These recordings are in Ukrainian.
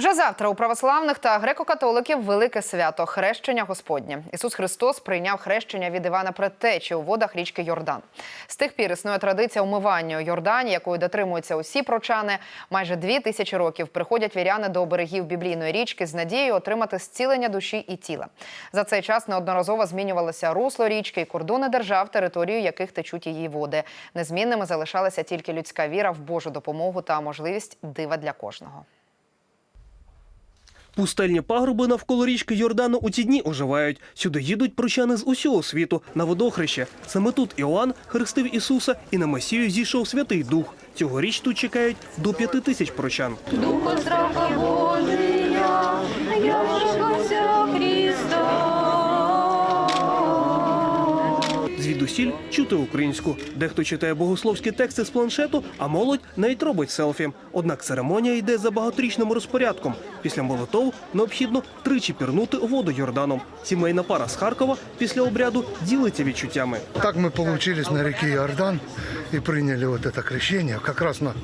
Вже завтра у православних та греко-католиків велике свято хрещення Господнє. Ісус Христос прийняв хрещення від Івана Предтечі у водах річки Йордан. З тих пір існує традиція умивання у Йордані, якою дотримуються усі прочани. Майже дві тисячі років приходять віряни до берегів біблійної річки з надією отримати зцілення душі і тіла. За цей час неодноразово змінювалося русло річки і кордони держав, територію яких течуть її води. Незмінними залишалася тільки людська віра в Божу допомогу та можливість дива для кожного. Пустельні пагорби навколо річки Йордану у ці дні оживають. Сюди їдуть прощани з усього світу на водохреще. Саме тут Іоанн хрестив Ісуса і на Месію зійшов Святий Дух. Цьогоріч тут чекають до п'яти тисяч прочан. Духа Звідусіль чути українську. Дехто читає богословські тексти з планшету, а молодь навіть робить селфі. Однак церемонія йде за багаторічним розпорядком. Після молитов необхідно тричі пірнути воду Йорданом. Сімейна пара з Харкова після обряду ділиться відчуттями. Так ми вийшли на ріки Йордан і прийняли це крещення якраз на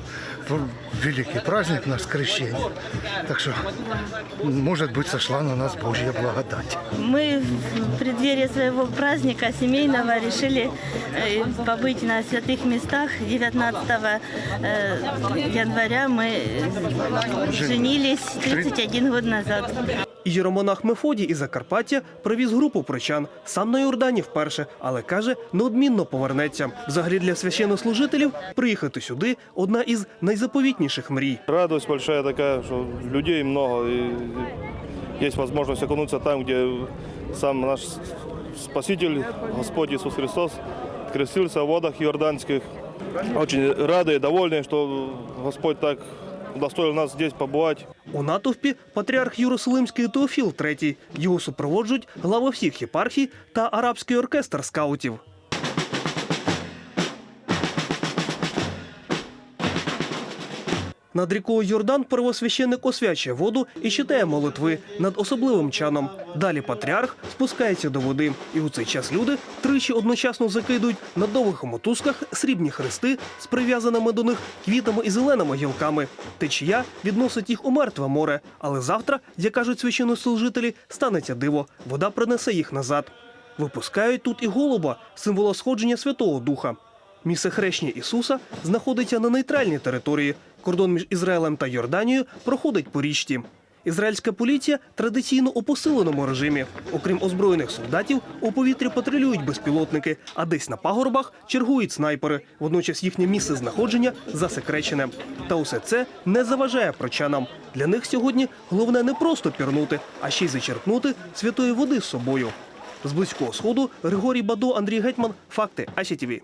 великий праздник наш крещение. Так что, может быть, сошла на нас Божья благодать. Мы в преддверии своего праздника семейного решили э, побыть на святых местах. 19 э, января мы э, женились 31 год назад. Єромонах Мефодій із Закарпаття привіз групу прочан. Сам на Йордані вперше, але каже, неодмінно повернеться. Взагалі для священнослужителів приїхати сюди одна із найзаповітніших мрій. Радость большая такая, что людей много, и есть возможность окунуться там, где сам наш Спаситель, Господь Иисус Христос, крестился в водах Иорданских. Очень рады и что Господь так удостоил нас здесь побувати. У натовпі патріарх Єрусалимський Теофіл III. Його супроводжують глави всіх єпархій та арабський оркестр скаутів. Над рікою Йордан первосвященник освячує воду і читає молитви над особливим чаном. Далі патріарх спускається до води, і у цей час люди тричі одночасно закидують на довгих мотузках срібні хрести з прив'язаними до них квітами і зеленими гілками. Течія відносить їх у мертве море, але завтра, як кажуть священнослужителі, станеться диво. Вода принесе їх назад. Випускають тут і голуба, символа сходження Святого Духа. Місце хрещення Ісуса знаходиться на нейтральній території. Кордон між Ізраїлем та Йорданією проходить по річці. Ізраїльська поліція традиційно у посиленому режимі. Окрім озброєних солдатів, у повітрі патрулюють безпілотники, а десь на пагорбах чергують снайпери. Водночас їхнє місце знаходження засекречене. Та усе це не заважає прочанам. Для них сьогодні головне не просто пірнути, а ще й зачерпнути святої води з собою. З близького сходу Григорій Бадо, Андрій Гетьман. Факти АСІТІВІ.